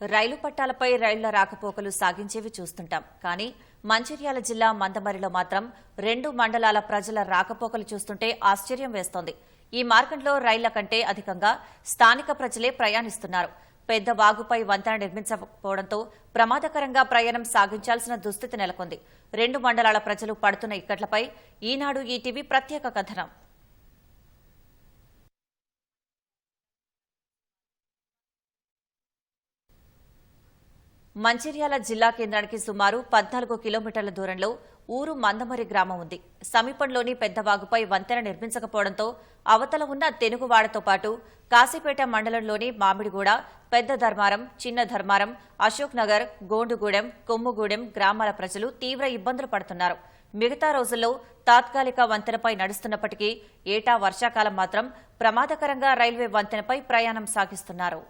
రైలు పట్టాలపై రైళ్ళ రాకపోకలు సాగించేవి చూస్తుంటాం. కానీ మంచిర్యాల జిల్లా మందమరిలో మాత్రం రెండు మండలాల ప్రజల రాకపోకలు చూస్తుంటే ఆశ్చర్యం వేస్తోంది. ఈ మార్గంలో రైళ్ళ కంటే అధికంగా స్థానిక ప్రజలే ప్రయాణిస్తున్నారు. పెద్ద వాగుపై వంతెన నిర్మించకపోవడంతో ప్రమాదకరంగా ప్రయాణం సాగించాల్సిన దుస్థితి నెలకొంది. రెండు మండలాల ప్రజలు పడుతున్న ఇక్కట్లపై ఈనాడు ఈటీవీ ప్రత్యేక కథనం. మంచిర్యాల జిల్లా కేంద్రానికి సుమారు పద్నాలుగు కిలోమీటర్ల దూరంలో ఊరు మందమరి గ్రామం ఉంది. సమీపంలోని పెద్దవాగుపై వంతెన నిర్మించకపోవడంతో అవతల ఉన్న తెనుగువాడతో పాటు కాశీపేట మండలంలోని మామిడిగూడ పెద్ద ధర్మారం చిన్న ధర్మారం అశోక్ నగర్ గోండుగూడెం కొమ్ముగూడెం గ్రామాల ప్రజలు తీవ్ర ఇబ్బందులు పడుతున్నారు. మిగతా రోజుల్లో తాత్కాలిక వంతెనపై నడుస్తున్నప్పటికీ ఏటా వర్షాకాలం మాత్రం ప్రమాదకరంగా రైల్వే వంతెనపై ప్రయాణం సాగిస్తున్నారు.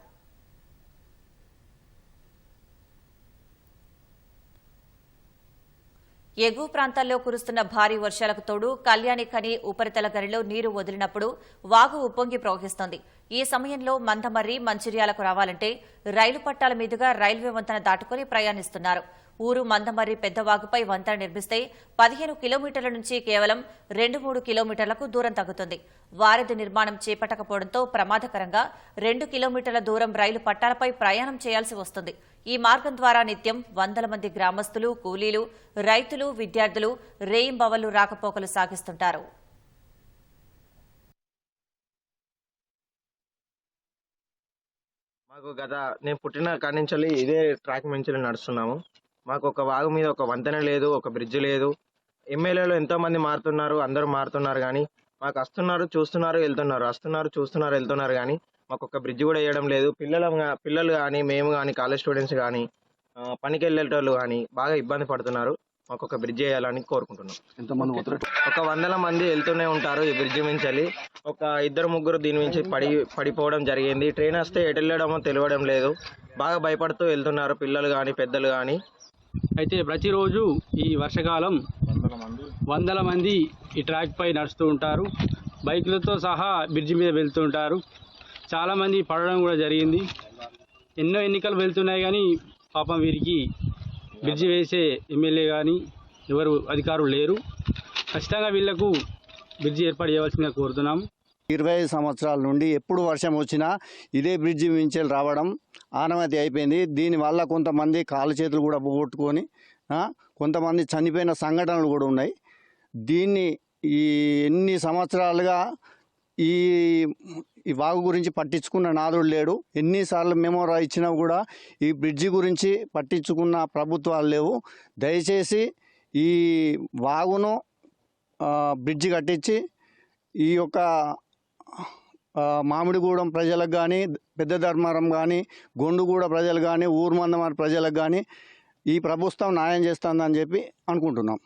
ఎగువ ప్రాంతాల్లో కురుస్తున్న భారీ వర్షాలకు తోడు కళ్యాణి ఖని ఉపరితల గనిలో నీరు వదిలినప్పుడు వాగు ఉప్పొంగి ప్రవహిస్తోంది. ఈ సమయంలో మందమర్రి మంచిర్యాలకు రావాలంటే రైలు పట్టాల మీదుగా రైల్వే వంతెన దాటుకుని ప్రయాణిస్తున్నారు. ఊరు మందమర్రి పెద్దవాగుపై వంతెన నిర్మిస్తే పదిహేను కిలోమీటర్ల నుంచి కేవలం రెండు మూడు కిలోమీటర్లకు దూరం తగ్గుతుంది. వారధి నిర్మాణం చేపట్టకపోవడంతో ప్రమాదకరంగా రెండు కిలోమీటర్ల దూరం రైలు పట్టాలపై ప్రయాణం చేయాల్సి వస్తుంది. ఈ మార్గం ద్వారా నిత్యం వందల మంది గ్రామస్తులు కూలీలు రైతులు విద్యార్థులు రేయింబవళ్ళు రాకపోకలు సాగిస్తుంటారు. మాకు గత నేను పుట్టిన కాడి నుంచి ఇదే ట్రాక్ నుంచి నడుస్తున్నాము. మాకు ఒక వాగు మీద ఒక వంతెన లేదు ఒక బ్రిడ్జ్ లేదు. ఎమ్మెల్యేలు ఎంతో మంది మారుతున్నారు అందరూ మారుతున్నారు కానీ మాకు వస్తున్నారు చూస్తున్నారు వెళ్తున్నారు వస్తున్నారు చూస్తున్నారు వెళ్తున్నారు కానీ మాకు ఒక బ్రిడ్జ్ కూడా వేయడం లేదు. పిల్లలు పిల్లలు కానీ మేము కానీ కాలేజ్ స్టూడెంట్స్ కానీ పనికి వెళ్ళేటోళ్ళు కానీ బాగా ఇబ్బంది పడుతున్నారు. మాకు ఒక బ్రిడ్జ్ వేయాలని కోరుకుంటున్నాం. ఎంతమంది ఒక వందల మంది వెళ్తూనే ఉంటారు ఈ బ్రిడ్జ్ మించి ఒక ఇద్దరు ముగ్గురు దీని నుంచి పడి పడిపోవడం జరిగింది. ట్రైన్ వస్తే ఎటు వెళ్ళడమో తెలియడం లేదు. బాగా భయపడుతూ వెళ్తున్నారు పిల్లలు కానీ పెద్దలు కానీ అయితే ప్రతిరోజు ఈ వర్షకాలం వందల మంది ఈ ట్రాక్ పై నడుస్తూ ఉంటారు. బైకులతో సహా బ్రిడ్జి మీద వెళ్తూ ఉంటారు. చాలామంది పడడం కూడా జరిగింది. ఎన్నో ఎన్నికలు వెళ్తున్నాయి కానీ పాపం వీరికి బ్రిడ్జి వేసే ఎమ్మెల్యే కానీ ఎవరు అధికారులు లేరు. ఖచ్చితంగా వీళ్ళకు బ్రిడ్జి ఏర్పాటు చేయవలసిందిగా కోరుతున్నాము ఇరవై ఐదు సంవత్సరాల నుండి ఎప్పుడు వర్షం వచ్చినా ఇదే బ్రిడ్జి మించెల్ రావడం ఆనమతి అయిపోయింది. దీనివల్ల కొంతమంది కాలు చేతులు కూడా పోగొట్టుకొని కొంతమంది చనిపోయిన సంఘటనలు కూడా ఉన్నాయి. దీన్ని ఈ ఎన్ని సంవత్సరాలుగా ఈ ఈ వాగు గురించి పట్టించుకున్న నాదుడు లేడు. ఎన్నిసార్లు మెమోరా ఇచ్చినా కూడా ఈ బ్రిడ్జి గురించి పట్టించుకున్న ప్రభుత్వాలు లేవు. దయచేసి ఈ వాగును బ్రిడ్జి కట్టించి ఈ యొక్క మామిడిగూడెం ప్రజలకు కానీ పెద్ద ధర్మారం కానీ గొండుగూడ ప్రజలు కానీ ఊరుమందమారి ప్రజలకు కానీ ఈ ప్రభుత్వం న్యాయం చేస్తుందని చెప్పి అనుకుంటున్నాం.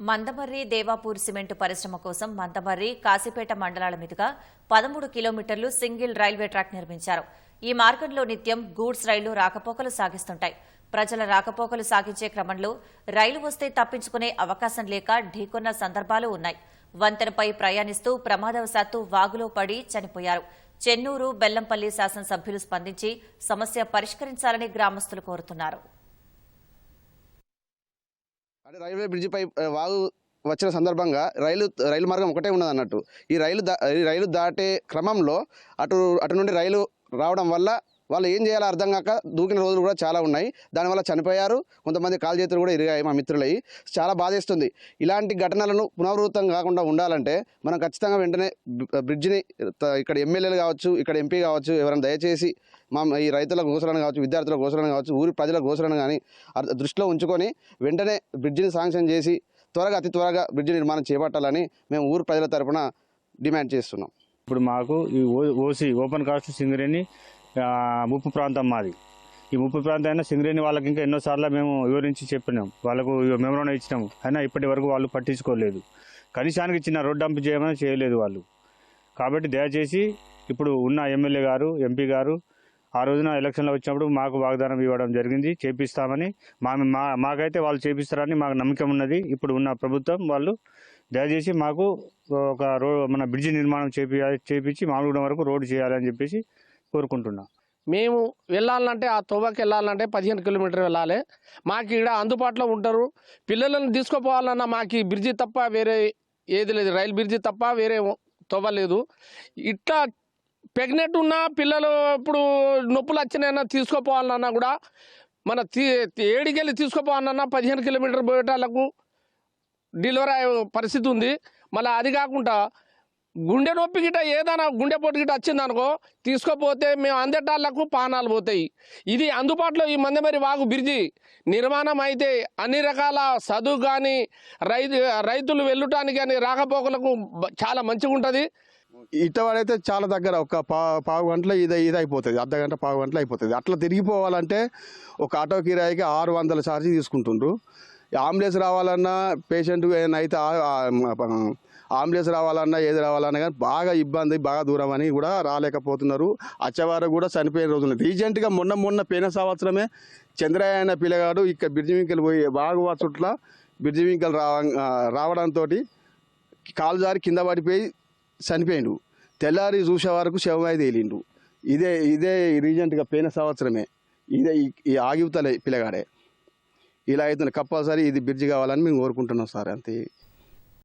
మందమర్రి దేవాపూర్ సిమెంటు పరిశ్రమ కోసం మందమర్రి కాశీపేట మండలాల మీదుగా పదమూడు కిలోమీటర్లు సింగిల్ రైల్వే ట్రాక్ నిర్మించారు. ఈ మార్గంలో నిత్యం గూడ్స్ రైళ్ళు రాకపోకలు సాగిస్తుంటాయి. ప్రజల రాకపోకలు సాగించే క్రమంలో రైలు వస్తే తప్పించుకునే అవకాశం లేక ఢీకొన్న సందర్భాలు ఉన్నాయి. వంతెనపై ప్రయాణిస్తూ ప్రమాదవశాత్తు వాగులో పడి చనిపోయారు. చెన్నూరు బెల్లంపల్లి శాసనసభ్యులు స్పందించి సమస్య పరిష్కరించాలని గ్రామస్తులు కోరుతున్నారు. అంటే రైల్వే బ్రిడ్జి పై వాగు వచ్చిన సందర్భంగా రైలు రైలు మార్గం ఒకటే ఉన్నది అన్నట్టు ఈ రైలు దా ఈ రైలు దాటే క్రమంలో అటు అటు నుండి రైలు రావడం వల్ల వాళ్ళు ఏం చేయాలో అర్థం కాక దూకిన రోజులు కూడా చాలా ఉన్నాయి. దానివల్ల చనిపోయారు. కొంతమంది కాలు చేతులు కూడా ఇరిగాయి మా మిత్రులవి చాలా బాధేస్తుంది. ఇలాంటి ఘటనలను పునరావృతం కాకుండా ఉండాలంటే మనం ఖచ్చితంగా వెంటనే బ్రిడ్జిని ఇక్కడ ఎమ్మెల్యేలు కావచ్చు ఇక్కడ ఎంపీ కావచ్చు ఎవరైనా దయచేసి మా ఈ రైతుల గోసలను కావచ్చు విద్యార్థుల గోసలను కావచ్చు ఊరి ప్రజల గోసలను కానీ దృష్టిలో ఉంచుకొని వెంటనే బ్రిడ్జిని శాంక్షన్ చేసి త్వరగా అతి త్వరగా బ్రిడ్జి నిర్మాణం చేపట్టాలని మేము ఊరు ప్రజల తరఫున డిమాండ్ చేస్తున్నాం. ఇప్పుడు మాకు ఈ ఓ- ఓపెన్ కాస్ట్ సింగరేణి ముప్పు ప్రాంతం మాది. ఈ ముప్పు ప్రాంతం అయినా సింగరేణి వాళ్ళకి ఇంకా ఎన్నోసార్లు మేము వివరించి చెప్పినాం. వాళ్ళకు మెమోరాండం ఇచ్చినాము. అయినా ఇప్పటి వరకు వాళ్ళు పట్టించుకోలేదు. కనీసానికి చిన్న రోడ్ డంప్ చేయమని చేయలేదు వాళ్ళు. కాబట్టి దయచేసి ఇప్పుడు ఉన్న ఎమ్మెల్యే గారు ఎంపీ గారు ఆ రోజున ఎలక్షన్లో వచ్చినప్పుడు మాకు వాగ్దానం ఇవ్వడం జరిగింది. చేపిస్తామని మా మా మాకైతే వాళ్ళు చేపిస్తారని మాకు నమ్మకం ఉన్నది. ఇప్పుడు ఉన్న ప్రభుత్వం వాళ్ళు దయచేసి మాకు ఒక రో మన బ్రిడ్జి నిర్మాణం చేపి చేపించి మామిడిగూడెం వరకు రోడ్డు చేయాలని చెప్పేసి కోరుకుంటున్నా. మేము వెళ్ళాలంటే ఆ తోబాకి వెళ్ళాలంటే పదిహేను కిలోమీటర్ వెళ్ళాలి. మాకు ఇక్కడ అందుబాటులో ఉంటారు. పిల్లలను తీసుకుపోవాలన్నా మాకు ఈ బ్రిడ్జి తప్ప వేరే ఏది లేదు. రైలు బ్రిడ్జి తప్ప వేరే తోవ లేదు. ఇట్లా ప్రెగ్నెంట్ ఉన్న పిల్లలు ఇప్పుడు నొప్పులు వచ్చినాయన్నా తీసుకుపోవాలన్నా కూడా మన తీ ఏడికెళ్ళి తీసుకుపోవాలన్నా పదిహేను కిలోమీటర్ పోయేటాలకు డెలివరీ అయ్యే పరిస్థితి ఉంది. మళ్ళీ అది కాకుండా గుండె నొప్పి గిట ఏదైనా గుండె గిట వచ్చిందనుకో వచ్చింది అనుకో తీసుకుపోతే మేము అందేటాళ్ళకు పానాలు పోతాయి. ఇది అందుబాటులో ఈ మందమరి వాగు బ్రిడ్జి. నిర్మాణం అయితే అన్ని రకాల చదువు కానీ రైతు రైతులు వెళ్ళటానికి కానీ రాకపోకలకు చాలా మంచిగా ఉంటుంది. ఇటవాడైతే చాలా దగ్గర ఒక పా పావు గంటలో ఇది ఇది అయిపోతుంది అర్ధ గంట పావు గంటలో అయిపోతుంది. అట్లా తిరిగిపోవాలంటే ఒక ఆటో కిరాయికి ఆరు వందల ఛార్జీ తీసుకుంటుండ్రు. అంబులెన్స్ రావాలన్నా పేషెంట్ అయితే అంబులెన్స్ రావాలన్నా ఏది రావాలన్నా కానీ బాగా ఇబ్బంది బాగా దూరం అని కూడా రాలేకపోతున్నారు. వచ్చేవారు కూడా చనిపోయిన రోజులు. రీసెంట్గా మొన్న మొన్న పోయిన సంవత్సరమే చంద్రయాన పిల్లగాడు ఇక్కడ బ్రిడ్జి వింకలు పోయి బాగా చుట్ల బ్రిడ్జి వింకలు రావ రావడంతో కాలు జారి కింద పడిపోయి చనిపోయిండు. తెల్లారి చూసే వరకు శవమై తేలిండు. ఇదే ఇదే రీజెంట్గా పోయిన సంవత్సరమే. ఇదే ఈ- ఈ పిల్లగాడే. ఇలా అవుతుంది కంపల్సరీ ఇది బ్రిడ్జ్ కావాలని మేము కోరుకుంటున్నాం సార్. అంతే.